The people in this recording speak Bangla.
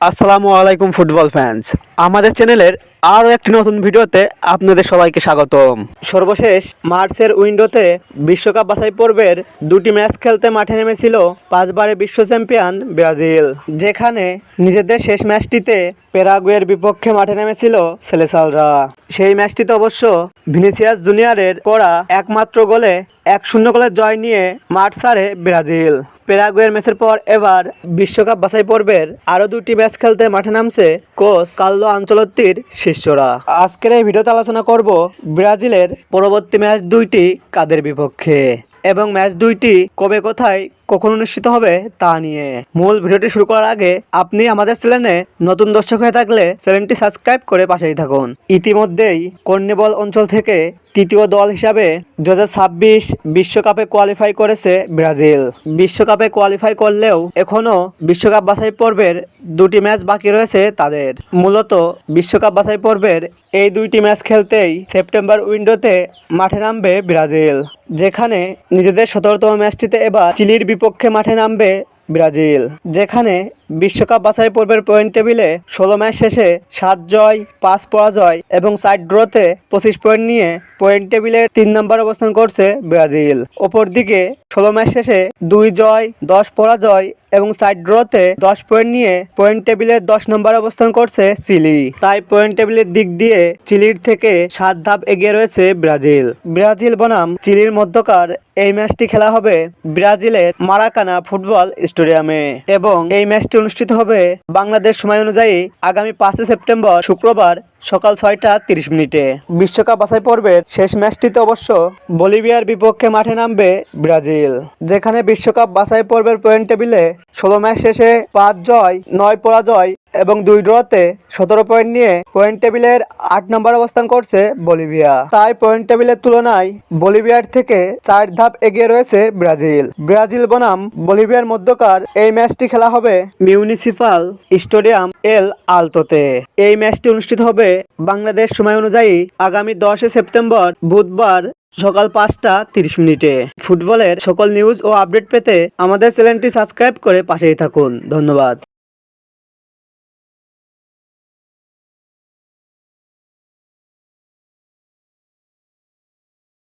আসসালামু আলাইকুম ফুটবল ফ্যান্স আমাদের চ্যানেলের আরও একটি নতুন ভিডিওতে আপনাদের সবাইকে স্বাগতম। সর্বশেষ মার্চের উইন্ডোতে বিশ্বকাপ বাছাই পর্বের দুটি ম্যাচ খেলতে মাঠে নেমেছিল পাঁচবারের বিশ্ব চ্যাম্পিয়ন ব্রাজিল। যেখানে নিজেদের শেষ ম্যাচটিতে প্যারাগুয়ের বিপক্ষে মাঠে নেমেছিল সেলেসালরা। সেই ম্যাচটিতে অবশ্য ভিনিসিয়াস জুনিয়রের করা একমাত্র গোলে এক শূন্য গোলের জয় নিয়ে মাঠ ছাড়ে ব্রাজিল। প্যারাগুয়ের ম্যাচের পর এবার বিশ্বকাপ বাছাই পর্বের আরও দুটি ম্যাচ খেলতে মাঠে নামছে কোচ কাল্লো আঞ্চলত্তির শিষ্যরা। আজকের এই ভিডিওতে আলোচনা করব ব্রাজিলের পরবর্তী ম্যাচ দুইটি কাদের বিপক্ষে এবং ম্যাচ দুইটি কবে কোথায় কখন অনুষ্ঠিত হবে তা নিয়ে। মূল ভিডিওটি শুরু করার আগে আপনি আমাদের চ্যানেলে নতুন দর্শক হয়ে থাকলে চ্যানেলটি সাবস্ক্রাইব করে পাশেই থাকুন। ইতিমধ্যেই কর্নিবল অঞ্চল থেকে তৃতীয় দল হিসাবে দু বিশ্বকাপে কোয়ালিফাই করেছে ব্রাজিল। বিশ্বকাপে কোয়ালিফাই করলেও এখনও বিশ্বকাপ বাছাই পর্বের দুটি ম্যাচ বাকি রয়েছে তাদের। মূলত বিশ্বকাপ বাছাই পর্বের এই দুইটি ম্যাচ খেলতেই সেপ্টেম্বর উইন্ডোতে মাঠে নামবে ব্রাজিল, যেখানে নিজেদের সতেরোতম ম্যাচটিতে এবার চিলির বিপক্ষে মাঠে নামবে ব্রাজিল যেখানে বিশ্বকাপ বাছাই পর্বের পয়েন্ট টেবিলে ষোলো ম্যাচ শেষে সাত জয়, পাঁচ পরাজয় এবং সাইড ড্রতে পঁচিশ পয়েন্ট নিয়ে পয়েন্ট টেবিলের তিন নম্বর অবস্থান করছে ব্রাজিল। অপরদিকে ষোলো ম্যাচ শেষে দুই জয়, দশ পরাজয় এবং সাইড ড্রতে দশ পয়েন্ট নিয়ে পয়েন্ট টেবিলের দশ নম্বর অবস্থান করছে চিলি। তাই পয়েন্ট টেবিলের দিক দিয়ে চিলির থেকে সাত ধাপ এগিয়ে রয়েছে ব্রাজিল। ব্রাজিল বনাম চিলির মধ্যকার এই ম্যাচটি খেলা হবে ব্রাজিলের মারাকানা ফুটবল স্টেডিয়ামে এবং এই ম্যাচটি অনুষ্ঠিত হবে বাংলাদেশ সময় অনুযায়ী আগামী পাঁচই সেপ্টেম্বর শুক্রবার সকাল ছয়টা তিরিশ মিনিটে। বিশ্বকাপ বাছাই পর্বের শেষ ম্যাচটিতে অবশ্য বলিভিয়ার বিপক্ষে মাঠে নামবে ব্রাজিল, যেখানে বিশ্বকাপ বাছাই পর্বের পয়েন্ট টেবিলে ষোলো ম্যাচ শেষে পাঁচ জয়, নয় পরাজয় এবং দুই ড্রতে সতেরো পয়েন্ট নিয়ে পয়েন্ট টেবিলের আট নম্বর অবস্থান করছে বলিভিয়া। তাই পয়েন্ট টেবিলের তুলনায় বলিভিয়ার থেকে চার ধাপ এগিয়ে রয়েছে ব্রাজিল। ব্রাজিল বনাম বলিভিয়ার মধ্যকার এই ম্যাচটি খেলা হবে মিউনিসিপাল স্টেডিয়াম এল আলতোতে। এই ম্যাচটি অনুষ্ঠিত হবে বাংলাদেশ সময় অনুযায়ী আগামী দশই সেপ্টেম্বর বুধবার সকাল পাঁচটা তিরিশ মিনিটে। ফুটবলের সকল নিউজ ও আপডেট পেতে আমাদের চ্যানেলটি সাবস্ক্রাইব করে পাশেই থাকুন। ধন্যবাদ।